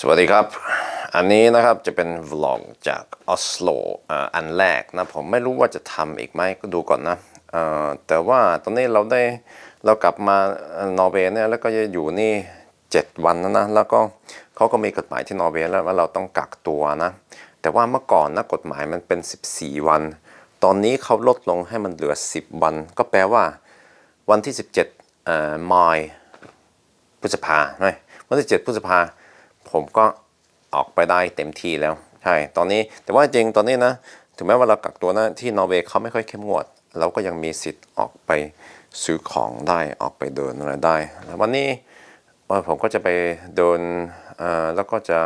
สวัสดีครับ อันนี้นะครับจะเป็นวล็อกจากออสโลอันแรกนะผมไม่รู้ว่าจะทำอีกไหมก็ดูก่อนนะแต่ว่าตอนนี้เราได้เรากลับมานอร์เวย์เนี่ยแล้วก็จะอยู่นี่ 7 วันแล้วนะแล้วก็เขาก็มีกฎหมายที่นอร์เวย์แล้วว่าเราต้องกักตัวนะ แต่ว่าเมื่อก่อนนะกฎหมายมันเป็น 14 วัน ตอนนี้เขาลดลงให้มันเหลือ 10 วัน ก็แปลว่าวันที่ 17เอ่อมายพฤษภาไม่วันที่เจ็ดพฤษภา ผมก็ออกไปได้เต็มที่แล้ว ใช่ ตอนนี้แต่ว่าจริงตอนนี้นะ ถึงแม้ว่าเรากักตัวนะที่นอร์เวย์เขาไม่ค่อยเข้มงวด เราก็ยังมีสิทธิ์ออกไปซื้อของได้ออกไปเดินอะไรได้ แล้ววันนี้ผมก็จะไปเดินแล้วก็จะ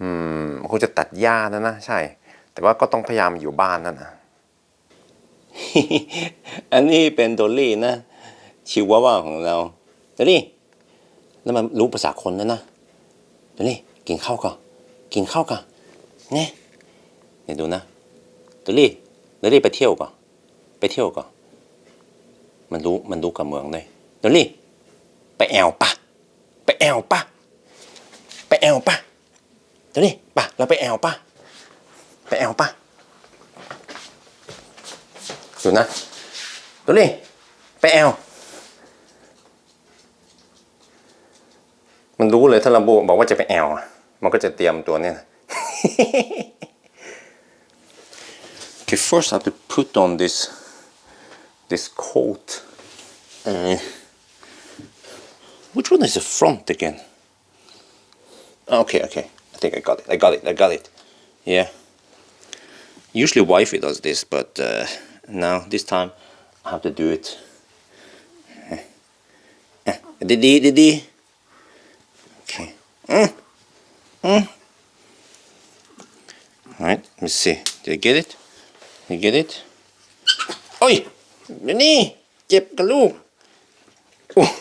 อืมคงจะตัดหญ้านะนะใช่ แต่ว่าก็ต้องพยายามอยู่บ้านนั่นนะอันนี้เป็นโดลลี่นะ ชิวาว่าของเราโดลลี่แล้วมันรู้ภาษาคนแล้วนะ โดลลี่กินข้าวก่อนกินข้าวก่อนเนี่ยเดี๋ยวดูนะโดลลี่โดลี่ไปเที่ยวก่อนไปเที่ยวก่อนมันรู้มันรู้กับเมืองเลยโดลี่ไปแอวปะไปแอวปะไปแอวปะโดลี่ปะเราไปแอวปะไปแอวปะดูนะดูนี่ไปแอล มันรู้เลยถ้าเราบอกว่าจะไปแอลอะมันก็จะเตรียมตัวเนี่ยนะ Okay, first I have to put on this this coat. Uh, which one is the front again? Okay, okay. I think I got it. I got it. I got it. Yeah. Usually wifey does this, but uh, now this time I have to do it. Uh, Didi, Didi. Okay. Mm. Mm. All right. Let me see. Did you get it? You get it? โอ้ยเดี๋ยวนี่เจ็บกับลูก Oh.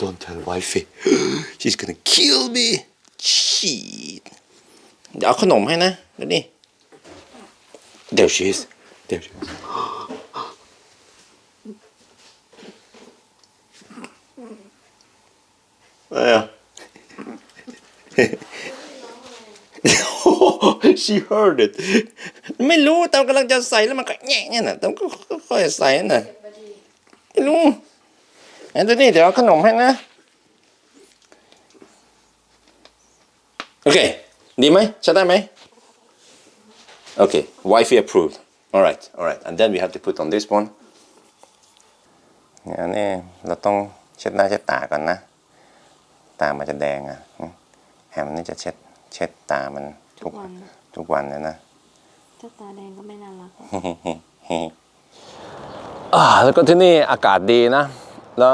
Don't tell wifey. She's gonna kill me. Shit. เดี๋ยวเอาขนมให้นะเดี๋ยวนี่ There she is. There she is. อะไรอ่ะ She heard it ไม่รู้ตอนกำลังจะใส่แล้วมันก็แง่เนี่ยนะต้องก็ค่อยใส่น่ะไม่รู้อันนี้เดี๋ยวขนมให้นะ โอเค ดีไหมใช้ได้ไหมโอเค wifey approved alright alright and then we have to put on this one เนี่ยอันนี้เราต้องเช็ดหน้าเช็ดตาก่อนนะ ตามันจะแดงอะ แฮมนี่จะเช็ดเช็ดตามันทุกทุกวันทุกวันเลยนะถ้าตาแดงก็ไม่น่ารักอ่าแล้วก็ที่นี่อากาศดีนะ แล้ว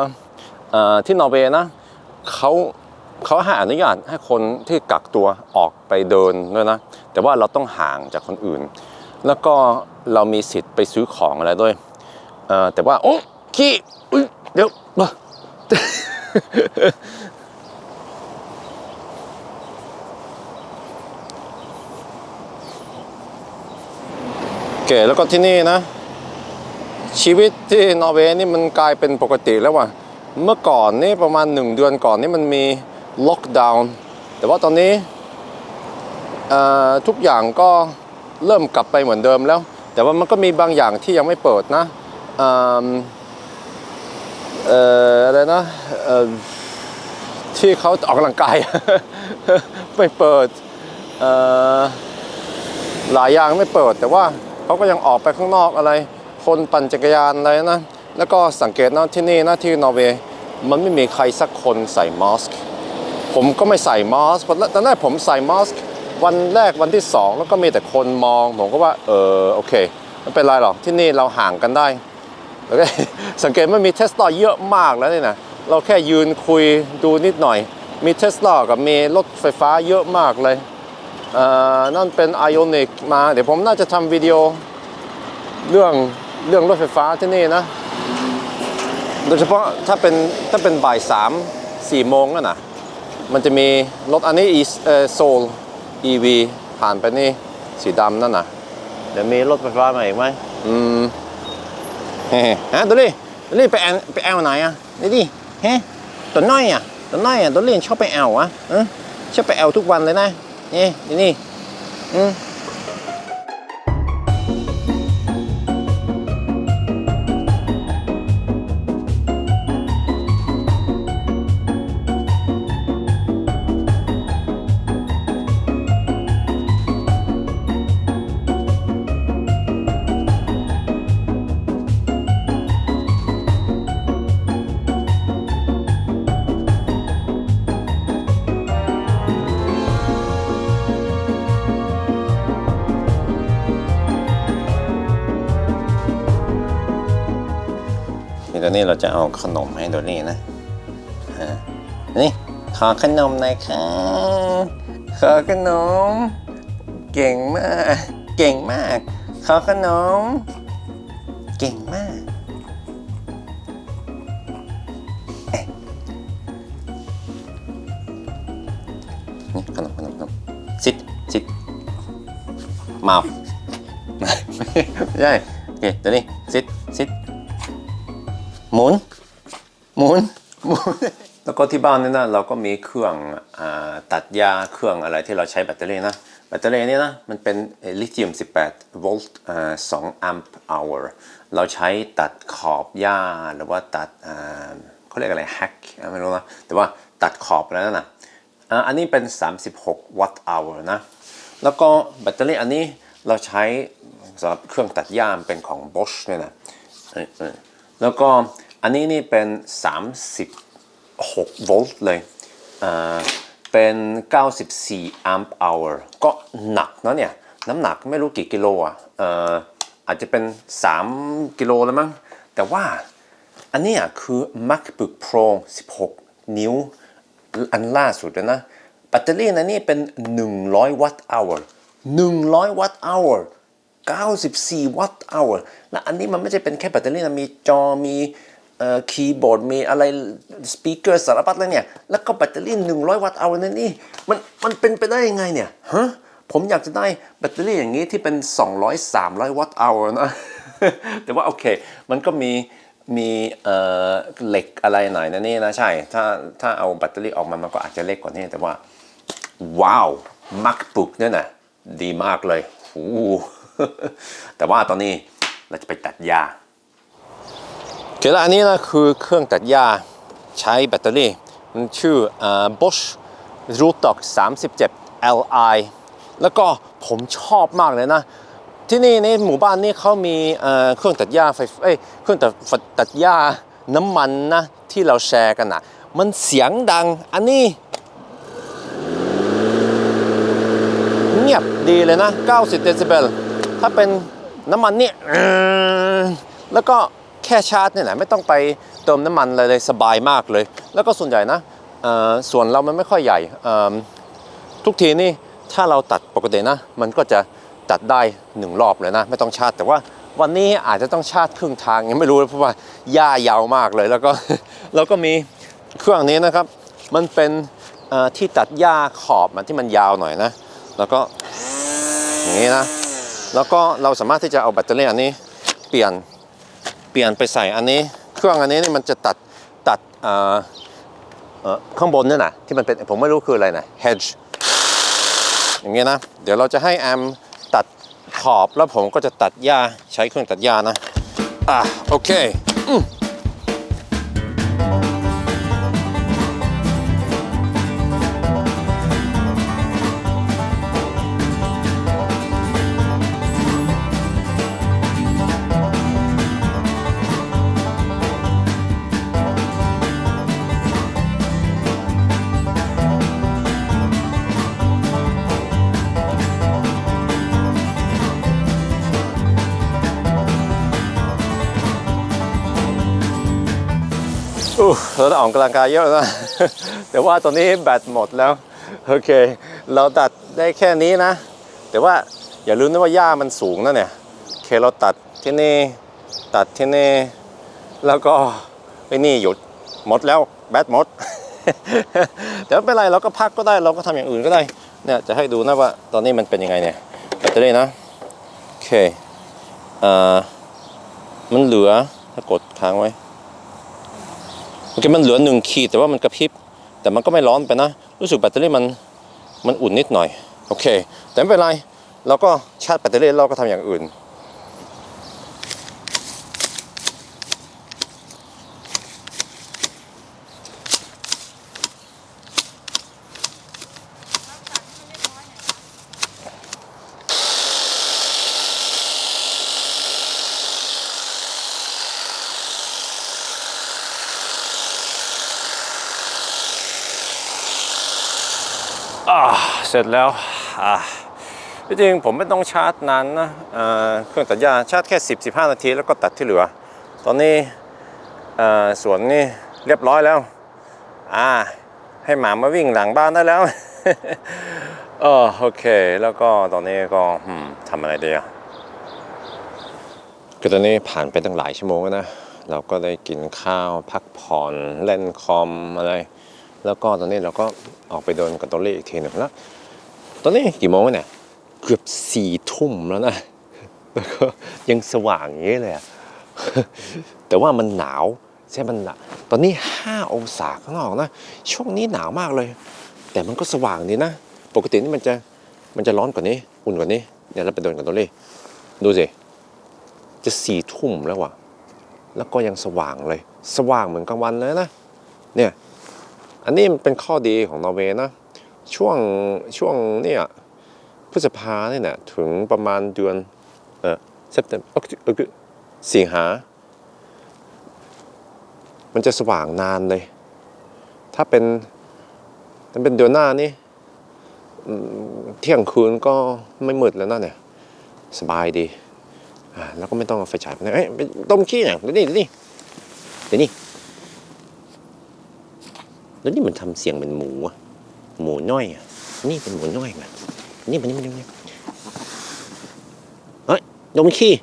เอ่อที่นอร์เวย์นะเขาเขาให้อนุญาตให้คนที่กักตัวออกไปเดินด้วยนะ แต่ว่าเราต้องห่างจากคนอื่น แล้วก็เรามีสิทธิ์ไปซื้อของอะไรด้วยเอ่อแต่ว่าโอ้ขี้อุ๊ยเดี๋ยว มา โอ เคแล้วก็ที่นี่นะ ชีวิตที่นอร์เวย์นี่มันกลายเป็นปกติแล้วว่ะเมื่อก่อนนี่ประมาณหนึ่งเดือนก่อนนี่มันมีล็อกดาวน์แต่ว่าตอนนี้ทุกอย่างก็เริ่มกลับไปเหมือนเดิมแล้ว แต่ว่ามันก็มีบางอย่างที่ยังไม่เปิดนะเอิ่มเอ่ออะไรนะที่เขาออกกำลังกายไม่เปิดหลายอย่างไม่เปิดแต่ว่า เขาก็ยังออกไปข้างนอกอะไร คนปั่นจักรยานอะไรนะ แล้วก็สังเกตนะที่นี่นะที่นอร์เวย์มันไม่มีใครสักคนใส่มาสก์ผมก็ไม่ใส่มาสก์ตอนแรกผมใส่มาสก์วันแรกวันที่สองแล้วก็มีแต่คนมองผมก็ว่าเออโอเคไม่เป็นไรหรอกที่นี่เราห่างกันได้โอเคสังเกตว่ามีเทสลาเยอะมากแล้วนี่นะเราแค่ยืนคุยดูนิดหน่อย มีเทสลากับมีรถไฟฟ้าเยอะมากเลย นั่นเป็น Ionic มา เดี๋ยวผมน่าจะทำวิดีโอเรื่องเรื่องรถไฟฟ้าที่นี่นะ โดยเฉพาะถ้าเป็นถ้าเป็นบ่ายสามสี่โมงนั่นนะมันจะมีรถอันนี้อีเอ่อโซล EV ผ่านไปนี่สีดำนั่นนะเดี๋ยวมีรถไฟฟ้ามาอีกไหมอืมเฮ้ฮะตัวนี้ตัวนี้ไปแอลไปแอลไหนอะนี่ดิเฮ้ตัวน้อยอะตัวน้อยอะตัวเล่นชอบไปแอลอะเออฉันไปแอลทุกวันเลยนะ นี่นี่ นี่อืมนี่ตอนนี้เราจะเอาขนมให้โดนี่นะนี่ขอขนมหน่อยค่ะขอขนม เก่งมาก เก่งมาก ขอขนม เก่งมากเอ๊ะนี่ขนมขนมขนมซิดซิดมาไม่ใช่โอเคเดี๋ยวนี้ซิดซิด หมุน หมุน หมุน แล้วก็ที่บ้านเนี่ยนะเราก็มีเครื่องอตัดยาเครื่องอะไรที่เราใช้แบตเตอรี่นะ แบตเตอรี่นี่นะมันเป็นลิเธียม 18 โวลต์อ่า2แอมป์ hour เราใช้ตัดขอบหญ้าหรือว่าตัดเขาเรียกอะไรแฮกไม่รู้นะแต่ว่าตัดขอบแล้วนะอันนี้เป็น 36 วัตต์ hour นะ แล้วก็แบตเตอรี่อันนี้เราใช้สำหรับเครื่องตัดหญ้าเป็นของ Bosch เนี่ยนะ แล้วก็อันนี้นี่เป็น 36 โวลต์เลยอ่าเป็น 94 amp hour ก็หนักนะเนี่ย น้ำหนักไม่รู้กี่กิโลอะอออาจจะเป็น 3 กิโลแล้วมั้ง แต่ว่าอันนี้คือ MacBook Pro 16 นิ้ว อันล่าสุดนะ แบตเตอรี่นะนี่เป็น 100 วัตต์ hour 100 วัตต์ hour 94 วัตต์ hour และอันนี้มันไม่ใช่เป็นแค่แบตเตอรี่นะมีจอมีเคีย์บอร์ดมีอะไรสปีกเกอร์สารพัดเลยเนี่ย แล้วก็แบตเตอรี่ 100 วัตต์ hour นั่นนี่มันมันเป็นไปได้ยังไงเนี่ยฮะผมอยากจะได้แบตเตอรี่อย่างนี้ที่เป็น 200 300 วัตต์ hour นะ แต่ว่าโอเค มันก็มีมีเอ่อเหล็กอะไรหน่อยนะนี่นะใช่ ถ้าถ้าเอาแบตเตอรี่ออกมา มันก็อาจจะเล็กกว่านี้ แต่ว่า ว้าว MacBook เนี่ยนะดีมากเลยโอ้ แต่ว่าตอนนี้เราจะไปตัดหญ้าเคแล้อันนี้นะคือเครื่องตัดหญ้าใช้แบตเตอรี่ มันชื่ออ Bosch Rotok 37 Li แล้วก็ผมชอบมากเลยนะ ที่นี่ในหมู่บ้านนี่เขามีเอ่อเครื่องตัดหญ้าไฟเอ้ยเครื่องตัดตัดหญ้าน้ำมันนะที่เราแชร์กันนะมันเสียงดังอันนี้ เงียบดีเลยนะ 90 เดซิเบล ถ้าเป็นน้ำมันนี่แล้วก็แค่ชาร์จเนี่ยแหละไม่ต้องไปเติมน้ำมันอะไรเลยสบายมากเลย แล้วก็ส่วนใหญ่นะส่วนเรามันไม่ค่อยใหญ่ทุกทีนี่ถ้าเราตัดปกตินะ มันก็จะตัดได้หนึ่งรอบเลยนะ ไม่ต้องชาร์จแต่ว่าวันนี้อาจจะต้องชาร์จครึ่งทางยังไม่รู้เลยเพราะว่าหญ้ายาวมากเลย แล้วก็แล้วก็มีเครื่องนี้นะครับ มันเป็นที่ตัดหญ้าขอบมันที่มันยาวหน่อยนะ แล้วก็อย่างนี้นะ แล้วก็เราสามารถที่จะเอาแบตเตอรี่อันนี้เปลี่ยนเปลี่ยนไปใส่อันนี้ เครื่องอันนี้นี่มันจะตัดตัดเอ่อเอ่อข้างบนนี่นะที่มันเป็นผมไม่รู้คืออะไรนะ hedge อย่างเงี้ยนะ เดี๋ยวเราจะให้แอมตัดขอบแล้วผมก็จะตัดหญ้าใช้เครื่องตัดหญ้านะอะโอเค เราได้ออกกำลังกายเยอะนะ แต่ว่าตอนนี้แบตหมดแล้ว โอเค เราตัดได้แค่นี้นะ แต่ว่าอย่าลืมนะว่าหญ้ามันสูงนะเนี่ยโอเคเราตัดที่นี่ ตัดที่นี่ แล้วก็ไปนี่หยุดหมดแล้วแบตหมด แต่ไม่เป็นไรเราก็พักก็ได้เราก็ทำอย่างอื่นก็ได้เนี่ยจะให้ดูนะว่าตอนนี้มันเป็นยังไงเนี่ยแบตเตอรี่นะโอเคอ่อมันเหลือถ้ากดค้างไว้ โอเคมันเหลือหนึ่งขีดแต่ว่ามันกระพริบ แต่มันก็ไม่ร้อนไปนะ รู้สึกแบตเตอรี่มันมันอุ่นนิดหน่อย โอเค แต่ไม่เป็นไร เราก็ชาร์จแบตเตอรี่เราก็ทำอย่างอื่น อ่า เสร็จแล้วจริงผมไม่ต้องชาร์จนานนะเเครื่องตัดหญ้าชาร์จแค่ 10 15 นาทีแล้วก็ตัดที่เหลือ ตอนนี้สวนนี่เรียบร้อยแล้วอ่าให้หมามาวิ่งหลังบ้านได้แล้วเออโอเค แล้วก็ตอนนี้ก็ทำอะไรดีอะคือตอนนี้ผ่านไปตั้งหลายชั่วโมงแล้วนะ เราก็ได้กินข้าวพักผ่อนเล่นคอมอะไร แล้วก็ตอนนี้เราก็ออกไปเดินกับตัวเลขอีกทีหนึ่งแล้ว ตอนนี้กี่โมงเนี่ยเกือบสี่ทุ่มแล้วนะแล้วก็ยังสว่างอย่างนี้เลยอะแต่ว่ามันหนาวใช่มันหนาวตอนนี้ 5 องศาข้างนอกนะ ช่วงนี้หนาวมากเลย แต่มันก็สว่างดีนะ ปกตินี่มันจะมันจะร้อนกว่านี้ อุ่นกว่านี้เดี๋ยวเราไปเดินกับตัวเลขดูสิ จะสี่ทุ่มแล้วอะแล้วก็ยังสว่างเลย สว่างเหมือนกลางวันเลยนะ เนี่ย อันนี้มันเป็นข้อดีของนอร์เวย์นะ ช่วงช่วงเนี่ยพฤษภาเนี่ยนะถึงประมาณเดือนเออเซปเทมเออสิงหา มันจะสว่างนานเลย ถ้าเป็นถ้าเป็นเดือนหน้านี่เที่ยงคืนก็ไม่มืดแล้วนะเนี่ยสบายดีอ่าแล้วก็ไม่ต้องเอาไฟฉายไปเอ้ยไปต้มขี้เนี่ยเดี๋ยวนี่เดี๋ยวนี่เดี๋ยวนี่แล้วนี่มันทำเสียงเหมือนหมูอะ หมูน้อย นี่เป็นหมูน้อยมันนี่มันนี่มันนี่เฮ้ยดมขี้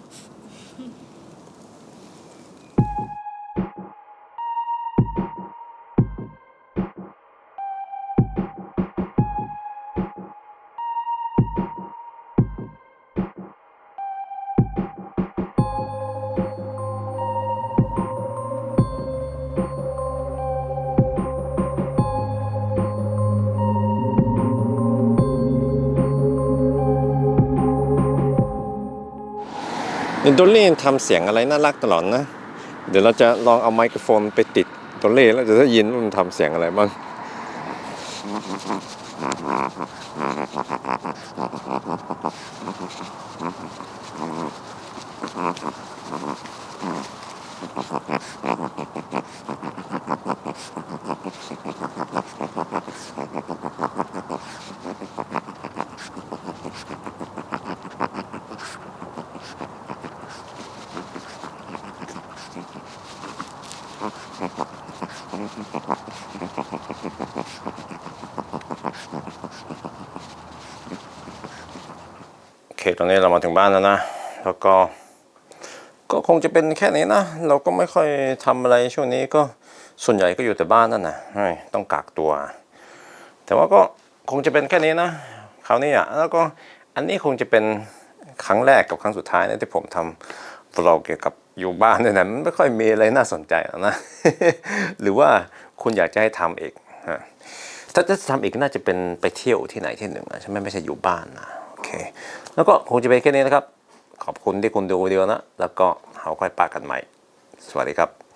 เดนเล่ทำเสียงอะไรน่ารักตลอดนะ เดี๋ยวเราจะลองเอาไมโครโฟนไปติดโดเล่แล้วจะได้ยินว่ามันทำเสียงอะไรบ้าง โอเค ตอนนี้เรามาถึงบ้านแล้วนะ แล้วก็ ก็คงจะเป็นแค่นี้นะ เราก็ไม่ค่อยทำอะไรช่วงนี้ก็ส่วนใหญ่ก็อยู่แต่บ้านนั่นนะต้องกักตัว แต่ว่าก็คงจะเป็นแค่นี้นะ คราวนี้อะ แล้วก็อันนี้คงจะเป็นครั้งแรกกับครั้งสุดท้ายนะที่ผมทำ vlog เกี่ยวกับ อยู่บ้านเนี่ยนะมันไม่ค่อยมีอะไรน่าสนใจนะ หรือว่าคุณอยากจะให้ทำอีกฮะถ้าจะทำอีกน่าจะเป็นไปเที่ยวที่ไหนที่หนึ่งนะใช่ไหมไม่ใช่อยู่บ้านนะโอเค แล้วก็คงจะไปแค่นี้นะครับ ขอบคุณที่คุณดูวิดีโอนะ แล้วก็เราค่อยปากันใหม่ สวัสดีครับ